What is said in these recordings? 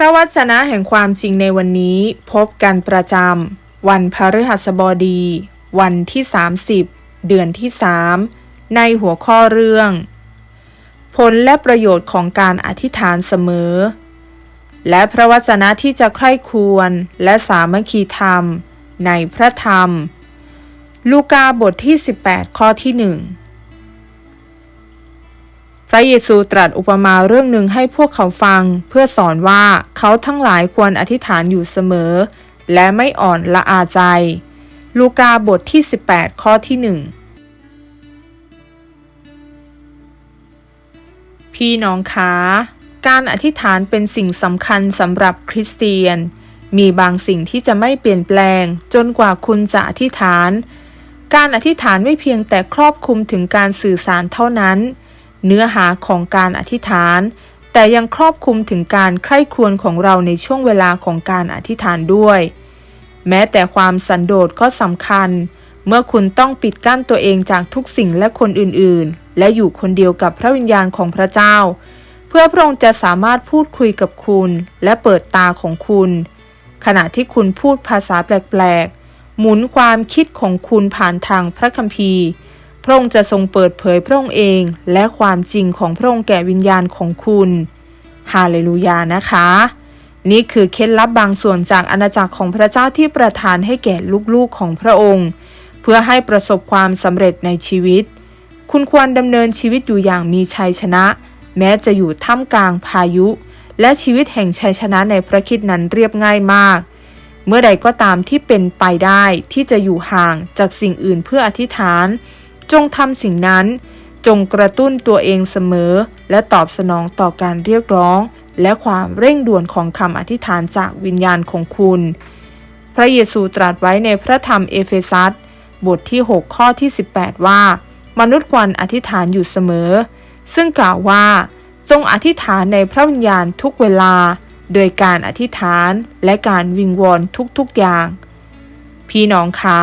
พระวจนะแห่งความจริงในวันนี้พบกันประจำวันพฤหัสบดี วันที่ 30 เดือนที่3ในหัวข้อเรื่อง ผลและประโยชน์ของการอธิษฐานเสมอ และพระวจนะที่จะใคร่ควรและสามัคคีธรรมในพระธรรม ลูกาบทที่ 18 ข้อที่1 พระเยซูตรัสอุปมาเรื่องหนึ่งให้พวกเขาฟัง เพื่อสอนว่าเขาทั้งหลายควรอธิษฐานอยู่เสมอ และไม่อ่อนละอาใจ ลูกาบทที่ 18 ข้อที่ 1 พี่น้องคะการอธิษฐานเป็นสิ่งสำคัญสำหรับคริสเตียน มีบางสิ่งที่จะไม่เปลี่ยนแปลง จนกว่าคุณจะอธิษฐาน การอธิษฐานไม่เพียงแต่ครอบคลุมถึงการสื่อสารเท่านั้น เนื้อหาของการอธิษฐาน แต่ยังครอบคลุมถึงการใคร่ครวญของเราในช่วงเวลาของการอธิษฐานด้วย แม้แต่ความสันโดษก็สำคัญ เมื่อคุณต้องปิดกั้นตัวเองจากทุกสิ่งและคนอื่นๆ และอยู่คนเดียวกับพระวิญญาณของพระเจ้า เพื่อพระองค์จะสามารถพูดคุยกับคุณ และเปิดตาของคุณ ขณะที่คุณพูดภาษาแปลกๆหมุนความคิดของคุณผ่านทางพระคัมภีร์ พระองค์จะทรงเปิดเผยพระองค์เองและความจริงของพระองค์แก่วิญญาณของคุณฮาเลลูยานะคะ นี่คือเคล็ดลับบางส่วนจากอาณาจักรของพระเจ้าที่ประทานให้แก่ลูกๆของพระองค์ เพื่อให้ประสบความสำเร็จในชีวิต คุณควรดำเนินชีวิตอยู่อย่างมีชัยชนะ แม้จะอยู่ท่ามกลางพายุ และชีวิตแห่งชัยชนะในพระคิดนั้นเรียบง่ายมากเมื่อใดก็ตามที่เป็นไปได้ที่จะอยู่ห่างจากสิ่งอื่นเพื่ออธิษฐาน จงทำสิ่งนั้น จงกระตุ้นตัวเองเสมอ และตอบสนองต่อการเรียกร้อง และความเร่งด่วนของคำอธิษฐานจากวิญญาณของคุณ พระเยซูตรัสไว้ในพระธรรมเอเฟซัสบทที่ 6 ข้อที่ 18 ว่า มนุษย์ควรอธิษฐานอยู่เสมอ ซึ่งกล่าวว่า จงอธิษฐานในพระวิญญาณทุกเวลา โดยการอธิษฐานและการวิงวอนทุกๆอย่าง พี่น้องคะ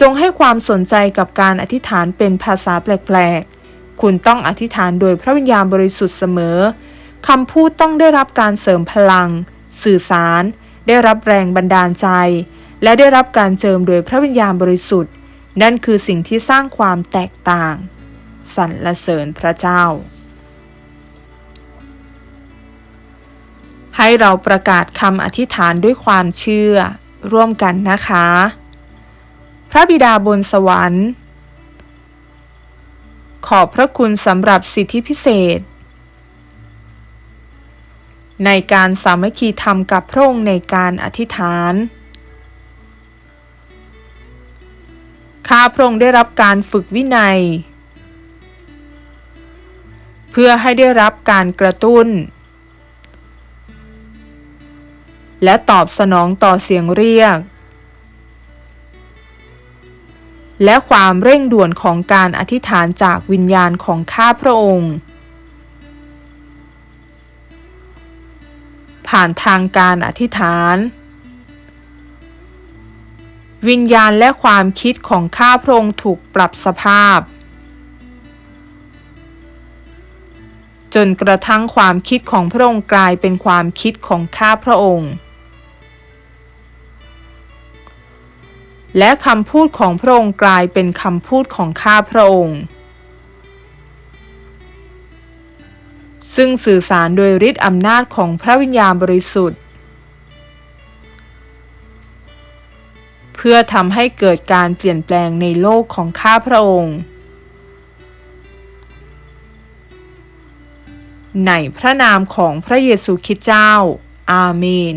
จงให้ความสนใจกับการอธิษฐานเป็นภาษาแปลกๆ คุณต้องอธิษฐานโดยพระวิญญาณบริสุทธิ์เสมอ คำพูดต้องได้รับการเสริมพลัง สื่อสาร ได้รับแรงบันดาลใจ และได้รับการเจิมโดยพระวิญญาณบริสุทธิ์ นั่นคือสิ่งที่สร้างความแตกต่างสรรเสริญพระเจ้า ให้เราประกาศคำอธิษฐานด้วยความเชื่อร่วมกันนะคะ พระบิดาบนสวรรค์ ขอบพระคุณสำหรับสิทธิพิเศษ ในการสามัคคีธรรมกับพระองค์ในการอธิษฐาน ข้าพระองค์ได้รับการฝึกวินัย เพื่อให้ได้รับการกระตุ้น และตอบสนองต่อเสียงเรียก และความเร่งด่วนของการอธิษฐานจากวิญญาณของข้าพระองค์ ผ่านทางการอธิษฐาน วิญญาณและความคิดของข้าพระองค์ถูกปรับสภาพ จนกระทั่งความคิดของพระองค์กลายเป็นความคิดของข้าพระองค์ และคำพูดของพระองค์กลายเป็นคำพูดของข้าพระองค์ ซึ่งสื่อสารโดยฤทธิ์อำนาจของพระวิญญาณบริสุทธิ์ เพื่อทำให้เกิดการเปลี่ยนแปลงในโลกของข้าพระองค์ ในพระนามของพระเยซูคริสต์เจ้า อาเมน